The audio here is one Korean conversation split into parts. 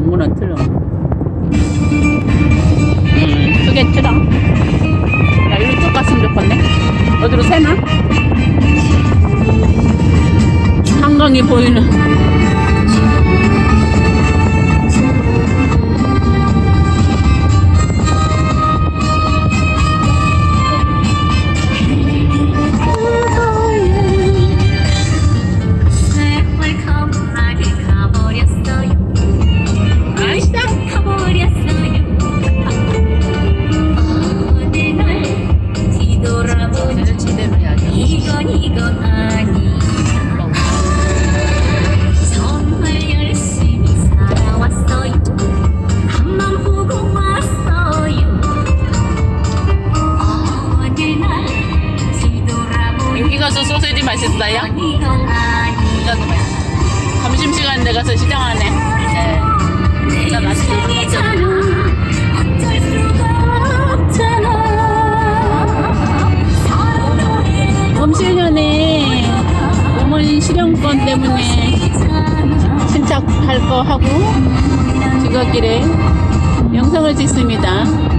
문어 틀어. 음, 크겠지라. 야, 이리 쭉 갔으면 좋겠네. 어디로 새나? 한강이 보이는. 이건 이건 아 길에 영상을 찍습니다.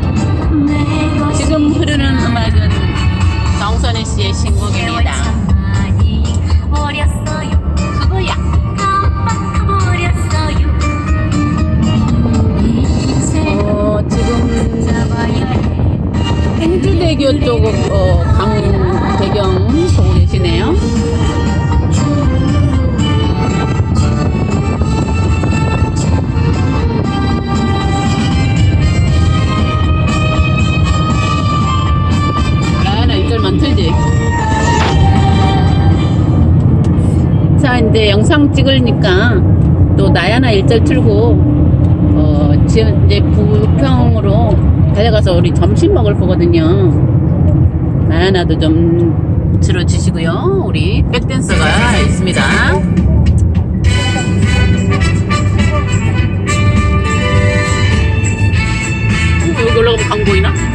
영상 찍으니까 또 나야나 일절 틀고 어 지금 이제 부평으로 달려가서 우리 점심 먹을 거거든요. 나야나도 좀 들어주시고요. 우리 백댄서가 있습니다. 어, 여기 올라가면 강 보이나?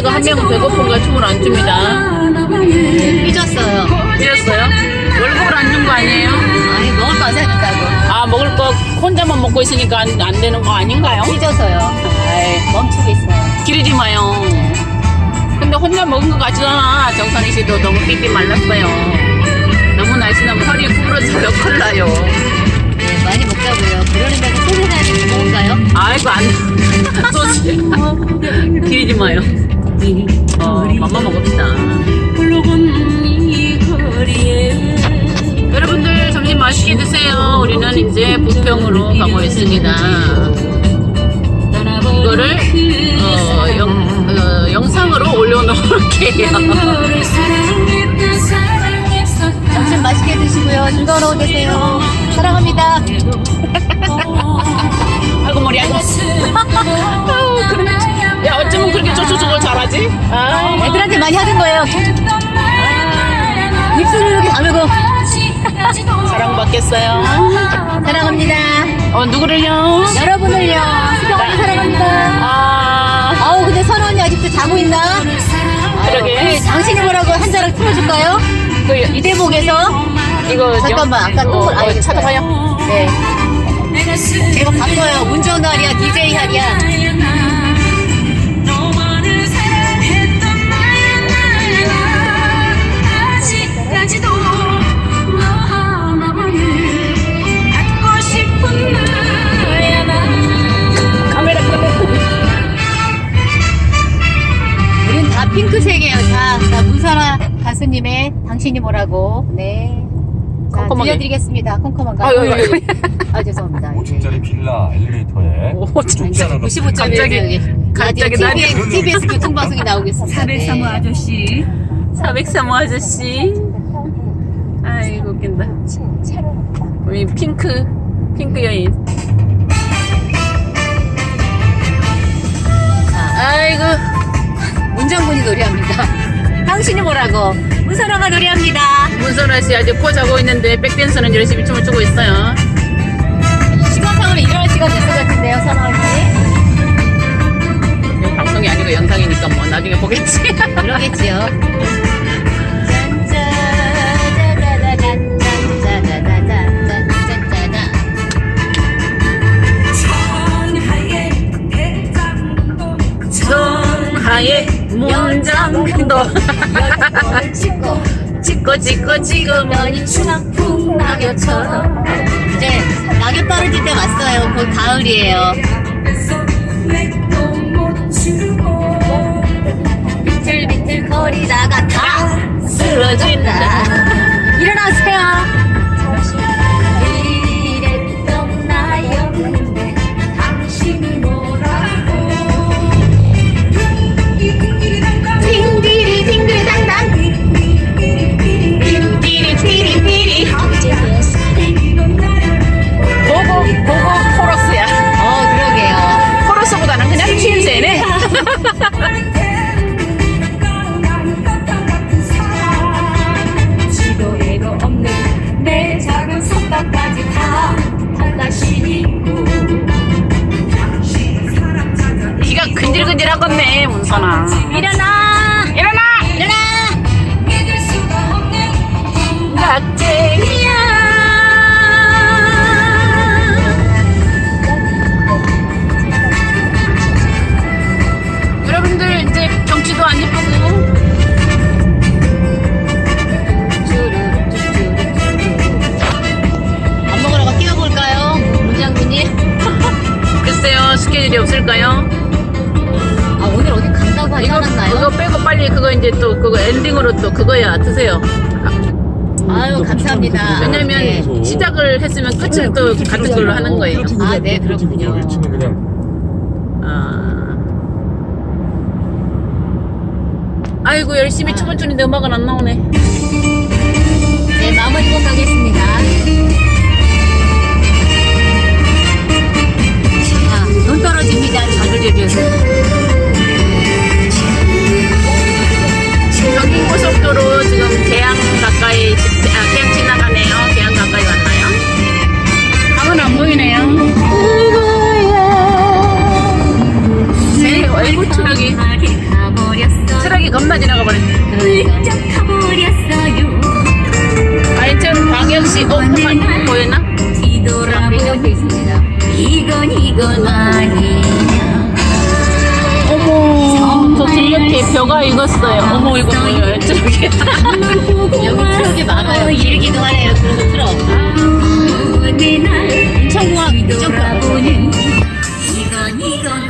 아, 백댄서가 한 명은 배고픈가 춤을 안 춥니다. 삐졌어요. 삐졌어요? 월급을 안 준 거 아니에요? 아니 먹을 거 생겼다고. 아, 먹을 거 혼자만 먹고 있으니까 안, 안 되는 거 아닌가요? 삐져서요. 아이, 멈추고 있어요. 기르지 마요. 근데 혼자 먹은 것 같지도 않아. 정선희 씨도 너무 삐삐 말랐어요. 너무 날씬하면 허리 구부러져서 큰일 나요. 네, 많이 먹자고요. 그러는데 소세지 먹을까요? 아이고, 안. 소시. 기르지 마요. 어, 맘마 먹읍시다. 흘러걷는 이 거리에 여러분들 점심 맛있게 드세요. 우리는 이제 부평으로 가고 있습니다. 이거를 어, 영, 어, 영상으로 올려놓을게요. 점심 맛있게 드시고요. 즐거운 오후 되세요. 사랑합니다. 아이고 머리 아이고. 쪼쪼쪼걸 잘하지? 아, 애들한테 많이 하는 거예요. 입술을 이렇게 다물고 사랑받겠어요. 사랑합니다. 어 누구를요? 여러분을요. 수경 언니 사랑합니다. 아 아우 근데 선우 언니 아직도 자고 있나? 그러게. 아유, 당신이 뭐라고 한 자락 틀어줄까요? 그 이 대목에서 이거 잠깐만, 아까 또 어, 걸- 어, 알겠어요. 찾아봐요. 네. 제가 바꿔요. 운전 날이야, DJ 할이야. 핑크색이에요. 자, 자 문선아 가수님의 당신이 뭐라고. 네. 자, 컴컴하게. 들려드리겠습니다. 컴컴한가요? 아유, 아유, 아유. 아, 죄송합니다. 5층짜리 빌라 엘리베이터에 오, 않은 95짜리 갑자기, 갑자기 날이- TBS, TBS 교통방송이 나오겠습니다. 네. 403호 아저씨 403호 아저씨. 아이고, 웃긴다. 우리 핑크, 핑크 여인. 아이고, 문정군이 노래합니다. 당신이 뭐라고? 문선아가 노래합니다. 문선아 씨 아직 코 자고 있는데 백댄서는 열심히 춤을 추고 있어요. 시간상으로 일어날 시간 됐을 것 같은데요, 선아 언니. 방송이 아니고 영상이니까 뭐 나중에 보겠지. 그러겠지요. 짠 면장도 찍고. 찍고 찍고 찍으면 이 추락 풍 낙엽처럼 이제 낙엽 떨어질 때 왔어요. 곧 가을이에요. 비틀비틀 거리다가 다 쓰러진다. 일어나세요. 질근질하겠네 문선아. 일어나 일어나. 일어나. 낙쟁이야. 여러분들 이제 경치도 안 예쁘고 밥 먹으러 가 뛰어볼까요, 문장군님? 글쎄요 스케줄이 없을까요? 빨리 그거 이제 또 그거 엔딩으로 또 그거야 드세요. 아유 감사합니다. 왜냐면 네. 시작을 했으면 끝을 또 같은 걸로 하는 거예요. 아, 네, 그렇군요. 외치는 그냥 아. 아이고 열심히 춤을 추는데 음악은 안 나오네. 네 마무리 곡 가겠습니다. 자, 눈 떨어집니다. 자르르르. 경인 어 잠깐 보였나? 배경도 있습니다. 이건 이건 아니야 어머 저 뒤에 벼가 익었어요. 어머 이거 뭐예요? 트럭이. 여기 트럭이 많아요. 길기도 하네요. 그리고 트럭. 이쪽 돌아보는 이건 이건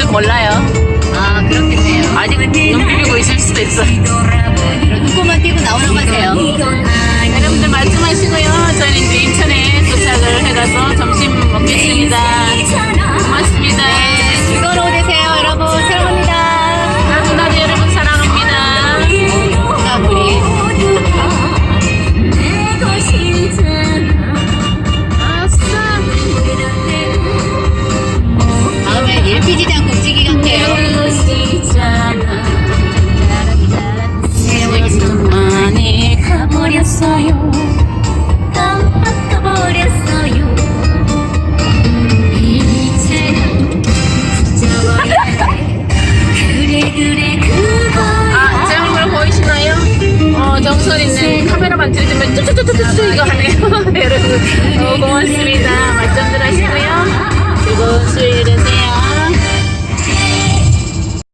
을지도 몰라요. 아 그럼 아직 눈 비비고 있을 수도 있어. 눈곱만 띄고 나오라고 하세요. 여러분들 말씀하시고요. 저는 이제 인천에 도착을 해가서 점심 먹겠습니다. 고맙습니다.